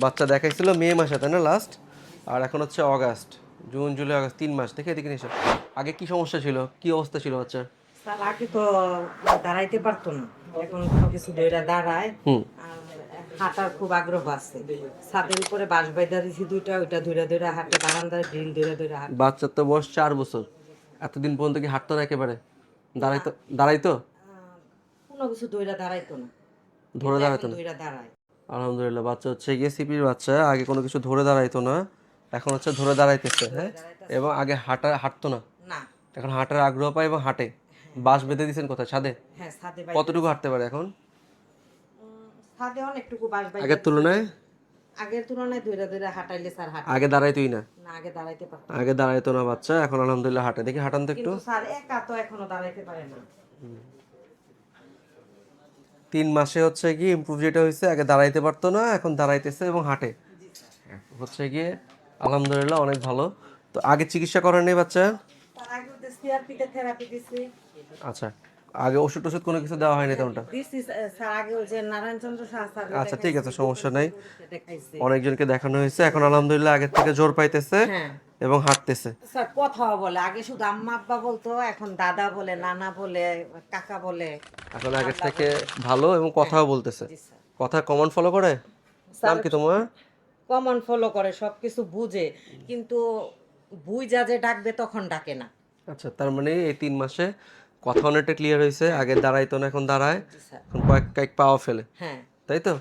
বাচ্চা দেখাইছিল মে মাসে তাই না লাস্ট আর এখন হচ্ছে অগাস্ট জুন জুলাই আগস্ট তিন মাস দেখে এদিকে নিয়ে আগে কি সমস্যা ছিল? কি অবস্থা ছিল বাচ্চার? স্যার আগে তো দাঁড়াইতে পারতো না। এখন কোনো কিছু ধরে দাঁড়ায়। হুম। হাঁটার খুব আগ্রহ আছে। ছাদের উপরে বাঁশ বাইদা দিছি দুইটা ওইটা ধরে ধরে হাঁটে বারান্দায় ড্রিল ধরে ধরে হাঁটে। বাচ্চার তো বয়স চার বছর। এতদিন পর্যন্ত কি হাঁটতো না একেবারে? দাঁড়াইতো? দাঁড়াইতো? কোনো কিছু ধরে দাঁড়াইতো না। ধরে দাঁড়াইতো না? ধরে দাঁড়ায়। আলহামদুলিল্লাহ বাচ্চা হচ্ছে গিয়ে সিপির বাচ্চা আগে কোনো কিছু ধরে দাঁড়াইতো না এখন হচ্ছে ধরে দাঁড়াইতেছে হ্যাঁ? এবং আগে হাঁটা হাঁটতো না। এখন হাঁটার আগ্রহ পায় এবং হাঁটে। বাস বেঁধে দিয়েছেন কোথায়? ছাদে? হ্যাঁ কতটুকু হাঁটতে পারে এখন? ছাদে অনেকটুকু বাঁশ আগের তুলনায়? আগের তুলনায় ধরে ধরে হাঁটাইলে স্যার হাঁটে। আগে দাঁড়াইতোই না? না আগে দাঁড়াইতে পারতো আগে দাঁড়াইতো না বাচ্চা এখন আলহামদুলিল্লাহ হাঁটে। দেখি হাঁটান তো একটু। কিন্তু স্যার একা তো এখনও দাঁড়াইতে পারে না। তিন মাসে হচ্ছে কি ইমপ্রুভ যেটা হয়েছে আগে দাঁড়াইতে পারতো না এখন দাঁড়াইতেছে এবং হাঁটে। হচ্ছে গিয়ে আলহামদুলিল্লাহ অনেক ভালো। তো আগে চিকিৎসা করেন নেই বাচ্চা আচ্ছা আগে ওষুধ টষুধ কোনো কিছু দেওয়া হয়নি তেমনটা? স্যার আচ্ছা ঠিক আছে সমস্যা নাই। অনেকজনকে দেখানো হয়েছে। এখন আলহামদুলিল্লাহ আগের থেকে জোর পাইতেছে। হ্যাঁ। এবং হাঁটতেছে। স্যার কথাও বলে। আগে শুধু আম্মা আব্বা বলতো এখন দাদা বলে নানা বলে কাকা বলে। এখন আগের থেকে ভালো এবং কথাও বলতেছে। কথা কমন ফলো করে? নাম কি তোমার? কমন ফলো করে সবকিছু বুঝে। কিন্তু বুঝা যে ডাকবে তখন ডাকে না। আচ্ছা তার মানে এই তিন মাসে কথা অনেকটা ক্লিয়ার হয়েছে আগে দাঁড়াইতো না এখন দাঁড়ায়। এখন কয়েক কয়েক পাওয়া ফেলে। হ্যাঁ। তাই তো?